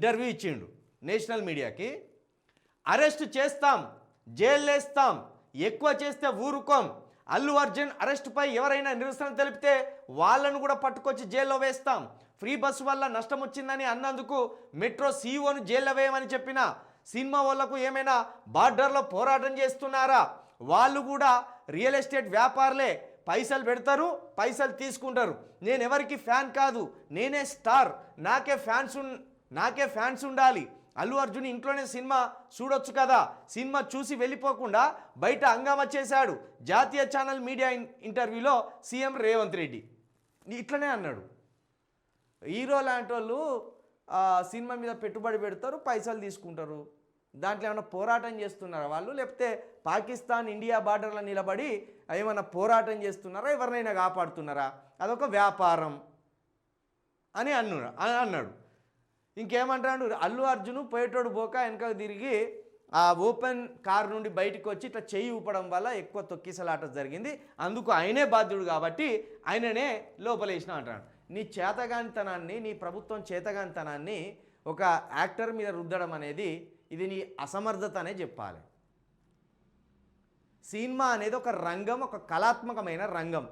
Interview ఇచ్చిండు national మీడియాకి. Arrest చేస్తాం జైల్లేస్తాం ఎక్కువ చేస్తే ఊరుకోం. అల్లు అర్జున్ అరెస్టుపై ఎవరైనా నిరసన తెలిపితే వాళ్ళను కూడా పట్టుకొచ్చి జైల్లో వేస్తాం. ఫ్రీ బస్సు వల్ల నష్టం వచ్చిందని అన్నందుకు మెట్రో సీఈఓను జైల్లో వేయమని చెప్పిన సినిమా వాళ్ళకు ఏమైనా బార్డర్లో పోరాటం చేస్తున్నారా? వాళ్ళు కూడా రియల్ ఎస్టేట్ వ్యాపారులే. పైసలు పెడతారు పైసలు తీసుకుంటారు. నేను ఎవరికి ఫ్యాన్ కాదు నేనే స్టార్. నాకే ఫ్యాన్స్ నాకే ఫ్యాన్స్ ఉండాలి. అల్లు అర్జున్ ఇంట్లోనే సినిమా చూడొచ్చు కదా. సినిమా చూసి వెళ్ళిపోకుండా బయట హంగామా చేశాడు. జాతీయ ఛానల్ మీడియా ఇంటర్వ్యూలో సీఎం రేవంత్ రెడ్డి. ఇట్లనే అన్నాడు. హీరో లాంటి వాళ్ళు సినిమా మీద పెట్టుబడి పెడతారు పైసలు తీసుకుంటారు. దాంట్లో ఏమైనా పోరాటం చేస్తున్నారా వాళ్ళు? లేకపోతే పాకిస్తాన్ ఇండియా బార్డర్లో నిలబడి ఏమైనా పోరాటం చేస్తున్నారా? ఎవరినైనా కాపాడుతున్నారా? అదొక వ్యాపారం. అని అన్నాడు. అన్నాడు. ఇంకేమంటాడు? అల్లు అర్జును పోయేటోడు పోక వెనక తిరిగి ఆ ఓపెన్ కార్ నుండి బయటకు వచ్చి ఇట్లా చెయ్యి ఊపడం వల్ల ఎక్కువ తొక్కిసలాట జరిగింది. అందుకు ఆయనే బాధ్యుడు కాబట్టి ఆయననే లోపలేసిన అంటాడు. నీ చేతగానితనాన్ని నీ ప్రభుత్వం చేతగానితనాన్ని ఒక యాక్టర్ మీద రుద్దడం అనేది ఇది నీ అసమర్థత అనే చెప్పాలి. సినిమా అనేది ఒక రంగం ఒక కళాత్మకమైన రంగం.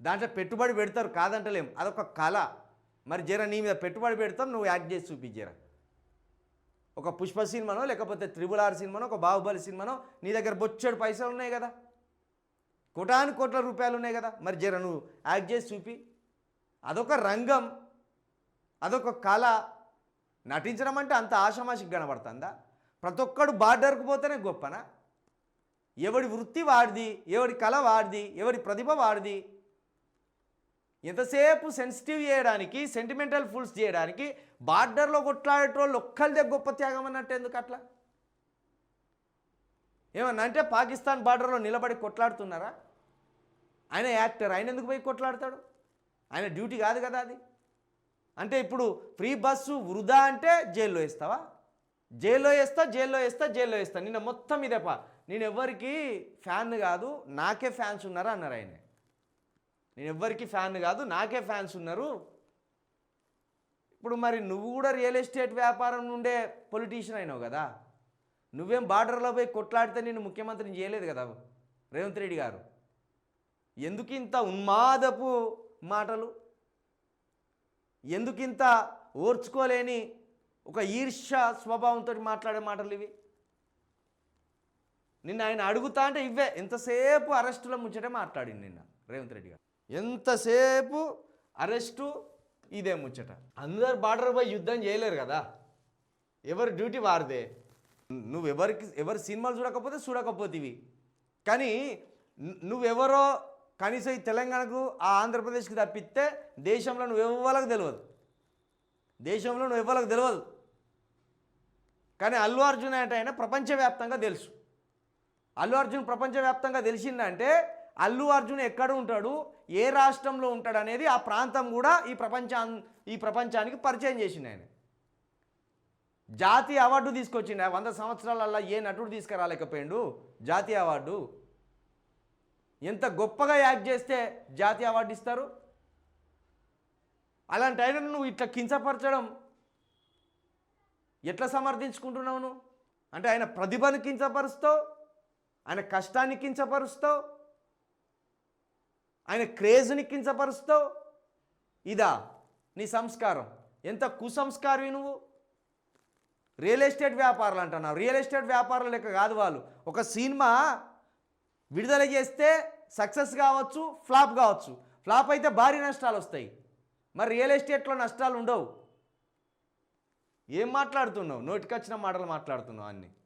దాంట్లో పెట్టుబడి పెడతారు కాదంటలేం. అదొక కళ. మరి జర నీ మీద పెట్టుబడి పెడతాం నువ్వు యాక్ట్ చేసి చూపించరా ఒక పుష్ప సినిమానో లేకపోతే త్రిబుల్ ఆర్ సినిమానో ఒక బాహుబలి సినిమానో నీ దగ్గర బొచ్చడు పైసలు ఉన్నాయి కదా. కోటాను కోట్ల రూపాయలు ఉన్నాయి కదా. మరి జర నువ్వు యాక్ట్ చేసి చూపి. అదొక రంగం అదొక కళ. నటించడం అంటే అంత ఆషమాషికి కనబడుతుందా? ప్రతి ఒక్కడు బార్డర్కు పోతేనే గొప్పనా? ఎవడి వృత్తి వాడిది ఎవడి కళ వాడిది ఎవడి ప్రతిభ వాడిది ఎంతసేపు సెన్సిటివ్ చేయడానికి సెంటిమెంటల్ ఫుల్స్ చేయడానికి బార్డర్లో కొట్లాడేటోళ్ళు ఒక్కళ్ళదే గొప్ప త్యాగం అన్నట్టు ఎందుకు అట్లా? ఏమన్నా అంటే పాకిస్తాన్ బార్డర్లో నిలబడి కొట్లాడుతున్నారా? ఆయన యాక్టర్ ఆయన ఎందుకు పోయి కొట్లాడతాడు? ఆయన డ్యూటీ కాదు కదా అది. అంటే ఇప్పుడు ఫ్రీ బస్సు వృధా అంటే జైల్లో వేస్తావా? జైల్లో వేస్తా జైల్లో వేస్తా జైల్లో వేస్తా. నిన్న మొత్తం ఇదే పా నేను ఎవరికి ఫ్యాన్ కాదు నాకే ఫ్యాన్స్ ఉన్నారా? అన్నారు ఆయన. నేను ఎవ్వరికి ఫ్యాన్ కాదు నాకే ఫ్యాన్స్ ఉన్నారు. ఇప్పుడు మరి నువ్వు కూడా రియల్ ఎస్టేట్ వ్యాపారం నుండే పొలిటీషియన్ అయినావు కదా. నువ్వేం బార్డర్లో పోయి కొట్లాడితే నేను ముఖ్యమంత్రిని చేయలేదు కదా రేవంత్ రెడ్డి గారు. ఎందుకు ఇంత ఉన్మాదపు మాటలు? ఎందుకింత ఓర్చుకోలేని ఒక ఈర్ష్య స్వభావంతో మాట్లాడే మాటలు ఇవి? నిన్న ఆయన అడుగుతా అంటే ఇవే ఎంతసేపు అరెస్టుల ముచ్చటే మాట్లాడింది నిన్న రేవంత్ రెడ్డి గారు. ఎంతసేపు అరెస్టు? ఇదే ముచ్చట. అందరు బార్డర్ పోయి యుద్ధం చేయలేరు కదా. ఎవరి డ్యూటీ వారిదే. నువ్వు ఎవరికి ఎవరి సినిమాలు చూడకపోతే చూడకపోతేవి. కానీ నువ్వెవరో కనీసం ఈ తెలంగాణకు ఆ ఆంధ్రప్రదేశ్కి తప్పిస్తే దేశంలో నువ్వు ఎవ్వలకు తెలియదు దేశంలో నువ్వు ఎవ్వలకు తెలియదు కానీ అల్లు అర్జున్ అంటే ఆయన ప్రపంచవ్యాప్తంగా తెలుసు. అల్లు అర్జున్ ప్రపంచవ్యాప్తంగా తెలిసిందంటే అల్లు అర్జున్ ఎక్కడ ఉంటాడు? ఏ రాష్ట్రంలో ఉంటాడు అనేది ఆ ప్రాంతం కూడా ఈ ప్రపంచా ఈ ప్రపంచానికి పరిచయం చేసింది ఆయన. జాతీయ అవార్డు తీసుకొచ్చిండు. వంద సంవత్సరాలల్లో ఏ నటుడు తీసుకురాలేకపోయిండు? జాతీయ అవార్డు. ఎంత గొప్పగా యాక్ట్ చేస్తే జాతీయ అవార్డు ఇస్తారు? అలాంటి ఆయన నువ్వు ఇట్లా కించపరచడం ఎట్లా సమర్థించుకుంటున్నావు నువ్వు? అంటే ఆయన ప్రతిభను కించపరుస్తావు? ఆయన కష్టాన్ని కించపరుస్తావు? ఆయన క్రేజ్ని కించపరుస్తావు? ఇదా నీ సంస్కారం. ఎంత కుసంస్కారవి నువ్వు? రియల్ ఎస్టేట్ వ్యాపారాలు అంటున్నావు రియల్ ఎస్టేట్ వ్యాపారాలు లెక్క కాదు వాళ్ళు. ఒక సినిమా విడుదల చేస్తే సక్సెస్ కావచ్చు ఫ్లాప్ కావచ్చు. ఫ్లాప్ అయితే భారీ నష్టాలు వస్తాయి. మరి రియల్ ఎస్టేట్లో నష్టాలు ఉండవు. ఏం మాట్లాడుతున్నావు? నోటికొచ్చిన మాటలు మాట్లాడుతున్నావు అన్నీ.